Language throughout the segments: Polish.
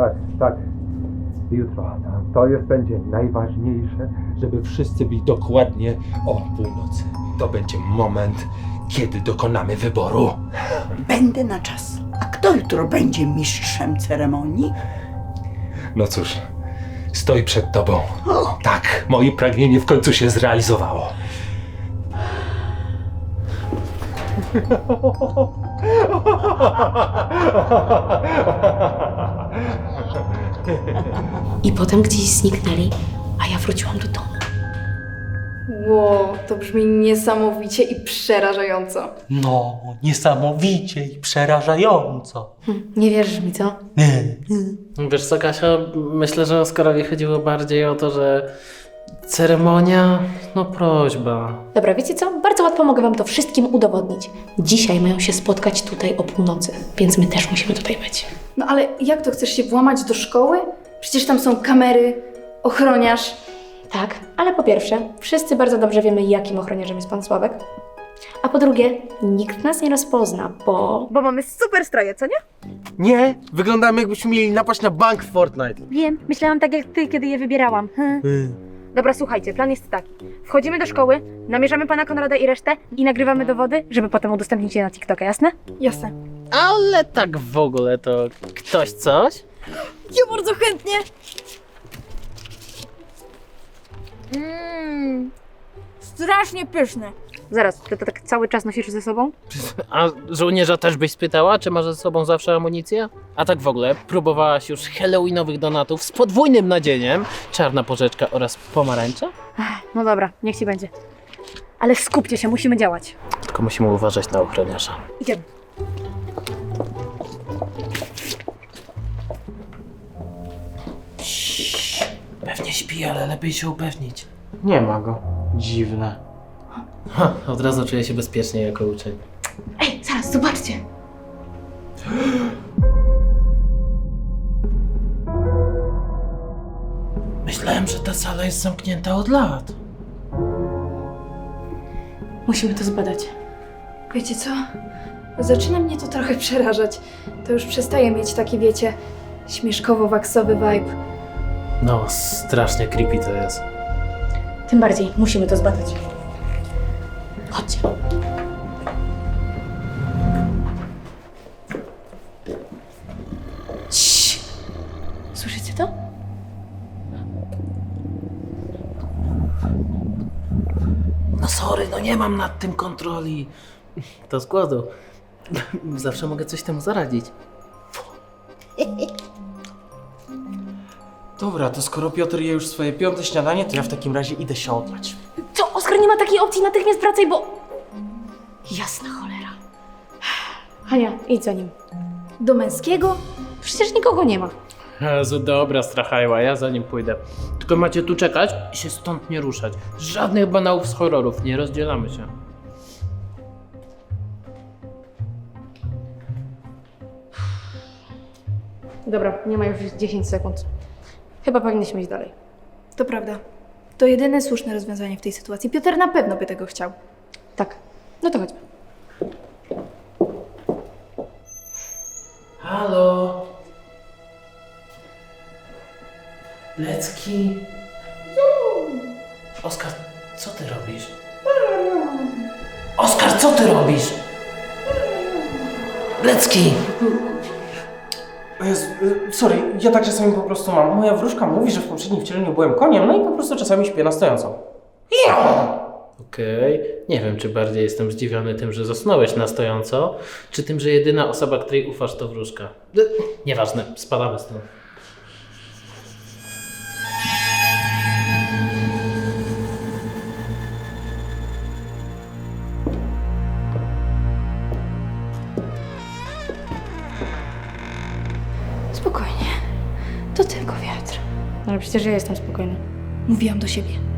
Tak, tak. Jutro. To- To jest będzie najważniejsze, żeby wszyscy byli dokładnie o północy. To będzie moment, kiedy dokonamy wyboru. Będę na czas. A kto jutro będzie mistrzem ceremonii? No cóż, stoi przed tobą. Tak, moje pragnienie w końcu się zrealizowało. I potem gdzieś zniknęli, a ja wróciłam do domu. Wow, to brzmi niesamowicie i przerażająco. No, niesamowicie i przerażająco. Hm, nie wierzysz mi, co? Nie. Wiesz co, Kasia, myślę, że Oskarowi chodziło bardziej o to, że ceremonia, no prośba. Dobra, wiecie co? Bardzo łatwo mogę wam to wszystkim udowodnić. Dzisiaj mają się spotkać tutaj o północy, więc my też musimy tutaj być. No ale jak to chcesz się włamać do szkoły? Przecież tam są kamery, ochroniarz. Tak, ale po pierwsze, wszyscy bardzo dobrze wiemy, jakim ochroniarzem jest pan Sławek. A po drugie, nikt nas nie rozpozna, bo... Bo mamy super stroje, co nie? Nie, wyglądamy jakbyśmy mieli napaść na bank w Fortnite. Wiem, myślałam tak jak ty, kiedy je wybierałam. Hm. Dobra, słuchajcie, plan jest taki. Wchodzimy do szkoły, namierzamy pana Konrada i resztę i nagrywamy dowody, żeby potem udostępnić je na TikToka, jasne? Jasne. Ale tak w ogóle to ktoś coś? Ja bardzo chętnie! Mmm, strasznie pyszne. Zaraz, ty to tak cały czas nosisz ze sobą? A żołnierza też byś spytała, czy ma ze sobą zawsze amunicję? A tak w ogóle, próbowałaś już halloweenowych donatów z podwójnym nadzieniem, czarna porzeczka oraz pomarańcza? No dobra, niech ci będzie. Ale skupcie się, musimy działać. Tylko musimy uważać na ochroniarza. Idziemy. Pewnie śpi, ale lepiej się upewnić. Nie ma go. Dziwne. Ha, od razu czuję się bezpiecznie jako uczeń. Ej, zaraz, zobaczcie! Myślałem, że ta sala jest zamknięta od lat. Musimy to zbadać. Wiecie co? Zaczyna mnie to trochę przerażać. To już przestaje mieć taki, wiecie, śmieszkowo-waksowy vibe. No, strasznie creepy to jest. Tym bardziej, musimy to zbadać. Chodźcie. Cii. Słyszycie to? No sorry, no nie mam nad tym kontroli. To z głodu. Zawsze mogę coś temu zaradzić. Dobra, to skoro Piotr je już swoje piąte śniadanie, to ja w takim razie idę się odlać. Co? Oskar nie ma takiej opcji, natychmiast wracaj, bo... Jasna cholera. Hania, idź za nim. Do męskiego? Przecież nikogo nie ma. Jezu, dobra, strachajła, ja za nim pójdę. Tylko macie tu czekać i się stąd nie ruszać. Żadnych banałów z horrorów, nie rozdzielamy się. Dobra, nie ma już 10 sekund. Chyba powinniśmy iść dalej. To prawda. To jedyne słuszne rozwiązanie w tej sytuacji. Piotr na pewno by tego chciał. Tak. No to chodźmy. Halo? Lecki? Oskar, co ty robisz? Oskar, co ty robisz? Lecki! O Jezu, y, sorry, ja tak czasami po prostu mam. Moja wróżka mówi, że w poprzednim wcieleniu byłem koniem, no i po prostu czasami śpię na stojąco. Okej, nie wiem, czy bardziej jestem zdziwiony tym, że zasnąłeś na stojąco, czy tym, że jedyna osoba, której ufasz, to wróżka. Nieważne, spadamy stąd. Spokojnie. To tylko wiatr. Ale przecież ja jestem spokojna. Mówiłam do siebie.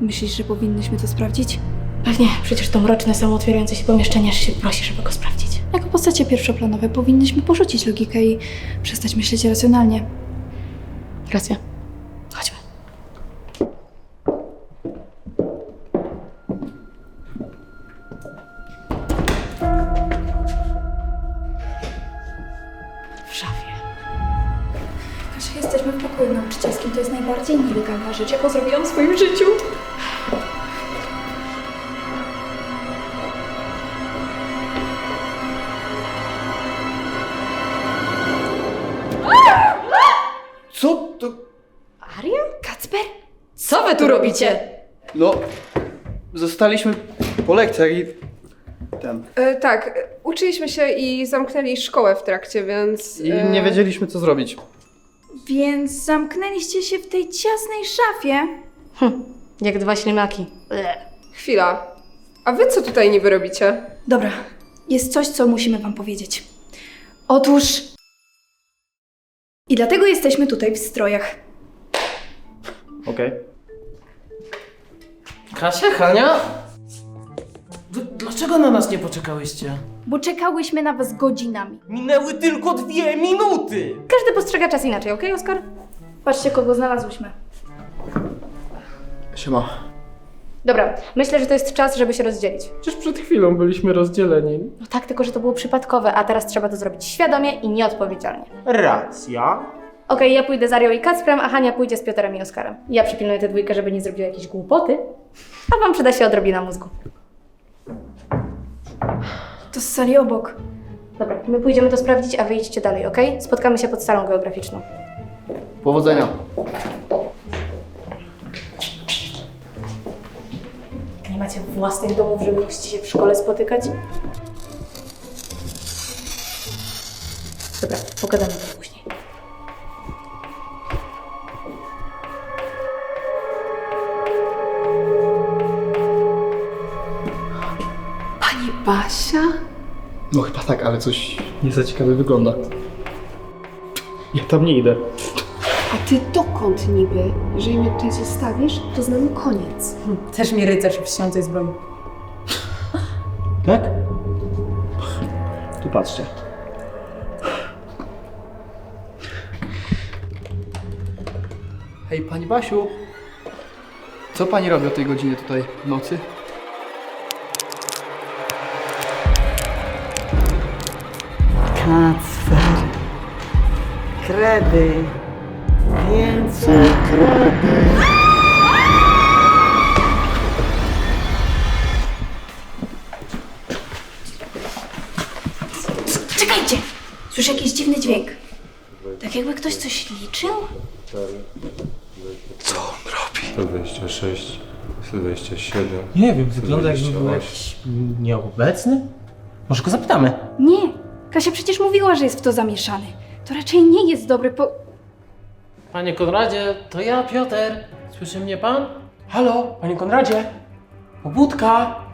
Myślisz, że powinnyśmy to sprawdzić? Pewnie, przecież to mroczne, samootwierające się pomieszczenie aż się prosi, żeby go sprawdzić. Jako postacie pierwszoplanowe powinnyśmy porzucić logikę i przestać myśleć racjonalnie. Racja. Chodźmy. W szafie. pokoju nauczycielskim to jest najbardziej nielegalna rzecz, jaką zrobiłam w swoim życiu. Aria? Kacper? Co wy tu robicie? No, zostaliśmy po lekcjach i ten. E, tak, uczyliśmy się i zamknęli szkołę w trakcie, więc. I e, nie wiedzieliśmy co zrobić. Więc zamknęliście się w tej ciasnej szafie. Jak dwa ślimaki. Chwila. A wy co tutaj niby robicie? Dobra, jest coś, co musimy wam powiedzieć. Otóż... I dlatego jesteśmy tutaj w strojach. Okej. Kasia, Hania? Dlaczego na nas nie poczekałyście? Bo czekałyśmy na was godzinami. Minęły tylko dwie minuty! Każdy postrzega czas inaczej, okej, Oskar? Patrzcie, kogo znalazłyśmy. Siema. Dobra, myślę, że to jest czas, żeby się rozdzielić. Przecież przed chwilą byliśmy rozdzieleni. No tak, tylko że to było przypadkowe, a teraz trzeba to zrobić świadomie i nieodpowiedzialnie. Racja. Okej, ja pójdę z Arią i Kacprem, a Hania pójdzie z Piotrem i Oskarem. Ja przypilnuję tę dwójkę, żeby nie zrobiła jakiejś głupoty, a wam przyda się odrobina mózgu. To z sali obok. Dobra, my pójdziemy to sprawdzić, a wy idźcie dalej, okej? Spotkamy się pod salą geograficzną. Powodzenia. Nie macie własnych domów, żeby musicie się w szkole spotykać? Dobra, pogadamy to później. Basia? No chyba tak, ale coś nie za ciekawie wygląda. Ja tam nie idę. A ty dokąd niby? Jeżeli mnie tutaj zostawisz, to z nami koniec. Też mi rycerz w śniącej zbroi. Tak? Tu patrzcie. Hej, pani Basiu. Co pani robi o tej godzinie tutaj w nocy? Kacper. Kredy. Więcej kredy. Czekajcie! Słyszę jakiś dziwny dźwięk. Tak jakby ktoś coś liczył? 126, 127. Nie wiem, wygląda jakby był jakiś nieobecny. Może go zapytamy. Nie! Kasia przecież mówiła, że jest w to zamieszany. To raczej nie jest dobry po... Panie Konradzie, to ja, Piotr. Słyszy mnie pan? Halo, panie Konradzie? Pobudka!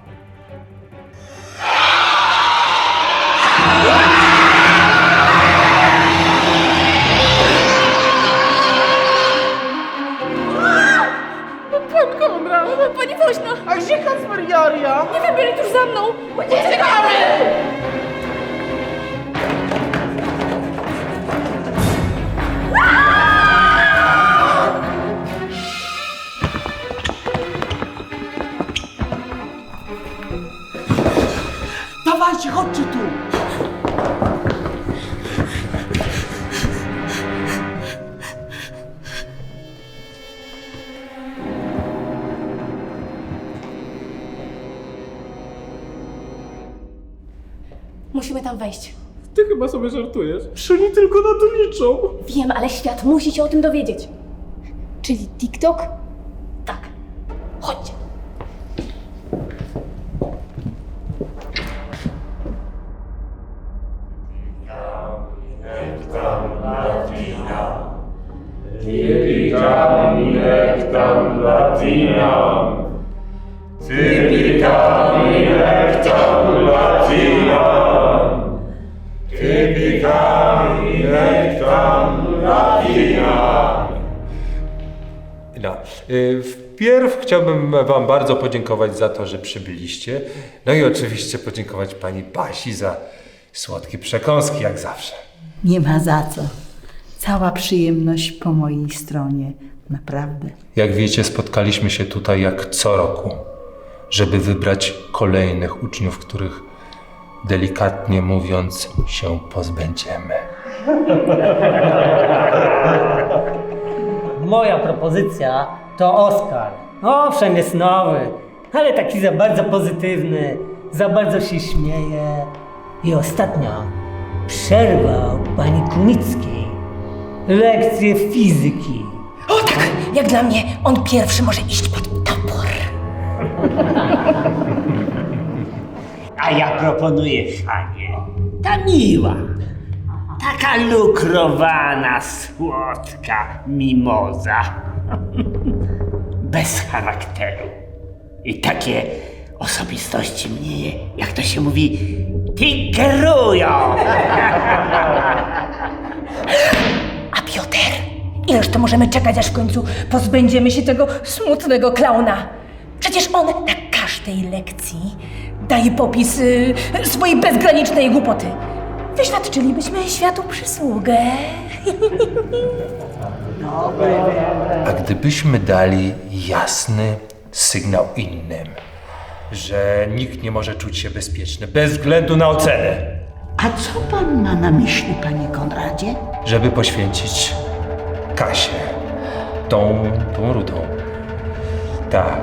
Musimy tam wejść. Ty chyba sobie żartujesz. Czy oni tylko na to liczą? Wiem, ale świat musi się o tym dowiedzieć. Czyli TikTok? Tak. Chodźcie. No, y, wpierw chciałbym Wam bardzo podziękować za to, że przybyliście. No i oczywiście podziękować Pani Basi za słodkie przekąski, jak zawsze. Nie ma za co. Cała przyjemność po mojej stronie. Naprawdę. Jak wiecie, spotkaliśmy się tutaj jak co roku, żeby wybrać kolejnych uczniów, których delikatnie mówiąc się pozbędziemy. moja propozycja to Oskar. Owszem, jest nowy, ale taki za bardzo pozytywny, za bardzo się śmieje. I ostatnio przerwał pani Kunickiej lekcję fizyki. O tak, jak dla mnie, on pierwszy może iść pod topór. A ja proponuję Hanie. Ta miła. Taka lukrowana, słodka mimoza. Bez charakteru. I takie osobistości mnie, jak to się mówi, tygerują. A Piotr? Ileż to możemy czekać, aż w końcu pozbędziemy się tego smutnego klauna? Przecież on na każdej lekcji daje popis y, swojej bezgranicznej głupoty. Wyświadczylibyśmy światu przysługę. A gdybyśmy dali jasny sygnał innym, że nikt nie może czuć się bezpieczny bez względu na ocenę, A co pan ma na myśli, panie Konradzie? żeby poświęcić Kasię, tą, tą rudą. Tak,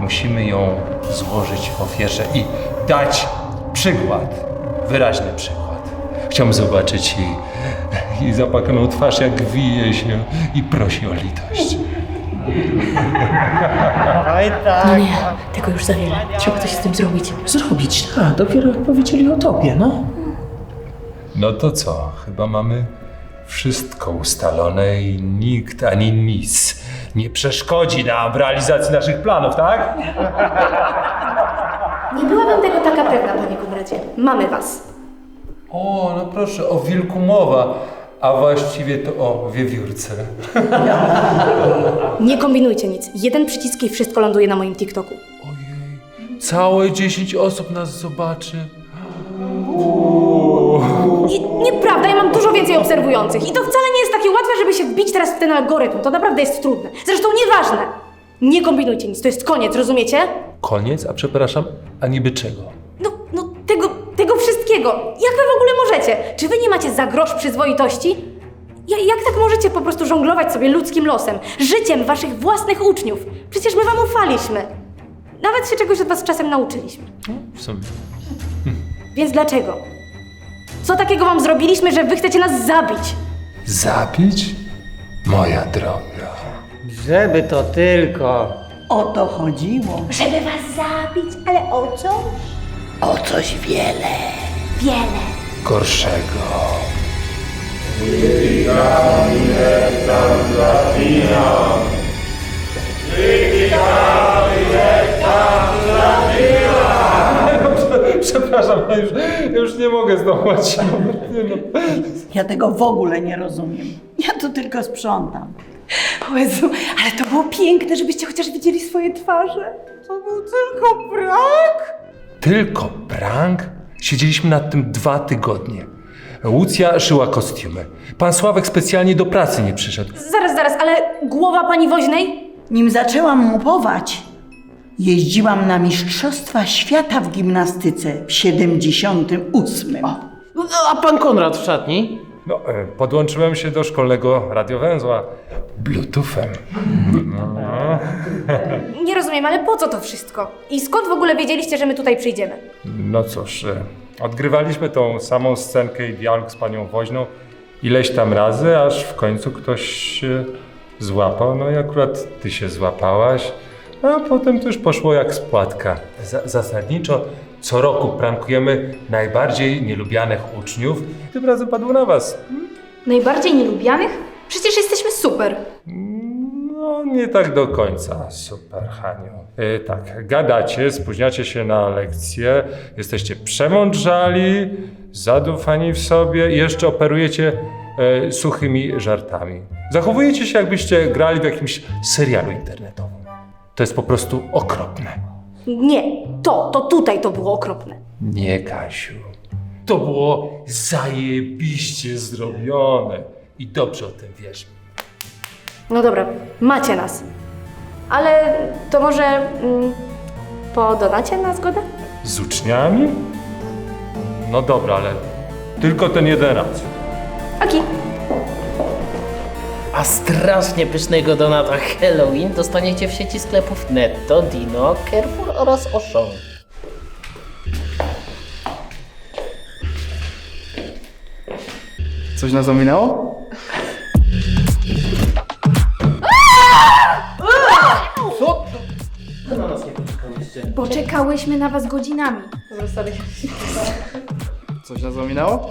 musimy ją złożyć w ofierze i dać przykład, wyraźny przykład. Chciałbym zobaczyć jej, jej zapakaną twarz, jak wije się i prosi o litość. Oj tak. No nie, tego już za wiele. Trzeba coś z tym zrobić. Zrobić, tak, dopiero jak powiedzieli o tobie, no. No to co? Chyba mamy wszystko ustalone i nikt ani nic nie przeszkodzi nam w realizacji naszych planów, tak? Nie byłabym tego taka pewna, panie Konradzie. Mamy was. O, no proszę, o wilku mowa, a właściwie to o wiewiórce. Nie kombinujcie nic. Jeden przycisk i wszystko ląduje na moim TikToku. Całe 10 osób nas zobaczy. Nieprawda, obserwujących. I to wcale nie jest takie łatwe, żeby się wbić teraz w ten algorytm. To naprawdę jest trudne. Zresztą nieważne. Nie kombinujcie nic, to jest koniec, rozumiecie? Koniec, a przepraszam, a niby czego? No, no tego, tego wszystkiego. Jak wy w ogóle możecie? Czy wy nie macie za grosz przyzwoitości? Ja, jak tak możecie po prostu żonglować sobie ludzkim losem, życiem waszych własnych uczniów? Przecież my wam ufaliśmy. Nawet się czegoś od was czasem nauczyliśmy. W sumie. Więc dlaczego? Co takiego wam zrobiliśmy, że wy chcecie nas zabić? Zabić? Moja droga. Żeby to tylko. O to chodziło. Żeby was zabić, ale o co? O coś wiele. Wiele. Gorszego. Przepraszam, ja już, ja już nie mogę zdołać. Nie no. Ja tego w ogóle nie rozumiem. Ja tu tylko sprzątam. O Jezu, ale to było piękne, żebyście chociaż widzieli swoje twarze. To był tylko brak. Tylko prank? Siedzieliśmy nad tym dwa tygodnie. Łucja szyła kostiumy. Pan Sławek specjalnie do pracy nie przyszedł. Zaraz, zaraz, ale głowa pani woźnej? Nim zaczęłam mupować, jeździłam na Mistrzostwa Świata w gimnastyce w 78. No, A pan Konrad w szatni? No, e, podłączyłem się do szkolnego radiowęzła Bluetoothem. No. Nie rozumiem, ale po co to wszystko? I skąd w ogóle wiedzieliście, że my tutaj przyjdziemy? No cóż, e, odgrywaliśmy tą samą scenkę i dialog z panią Woźną ileś tam razy, aż w końcu ktoś się złapał. No i akurat ty się złapałaś, a potem to już poszło jak spłatka. Za- zasadniczo co roku prankujemy najbardziej nielubianych uczniów. Tym razem padło na was. Najbardziej nielubianych? Przecież jesteśmy super. No, nie tak do końca. Super, Haniu. E, tak, gadacie, spóźniacie się na lekcje, jesteście przemądrzali, zadufani w sobie i jeszcze operujecie e, suchymi żartami. Zachowujecie się, jakbyście grali w jakimś serialu internetowym. To jest po prostu okropne. Nie, to, to tutaj to było okropne. Nie, Kasiu. To było zajebiście zrobione. I dobrze o tym wiesz. No dobra, macie nas. Ale to może mm, podonacie na zgodę? Z uczniami? No dobra, ale tylko ten jeden raz. Aki, A strasznie pysznego donata Halloween dostaniecie w sieci sklepów Netto, Dino, Carrefour oraz Auchan. Coś nas ominęło? Co? Na nas nie poczekałyście. Bo czekałyśmy na was godzinami. Coś nas ominęło?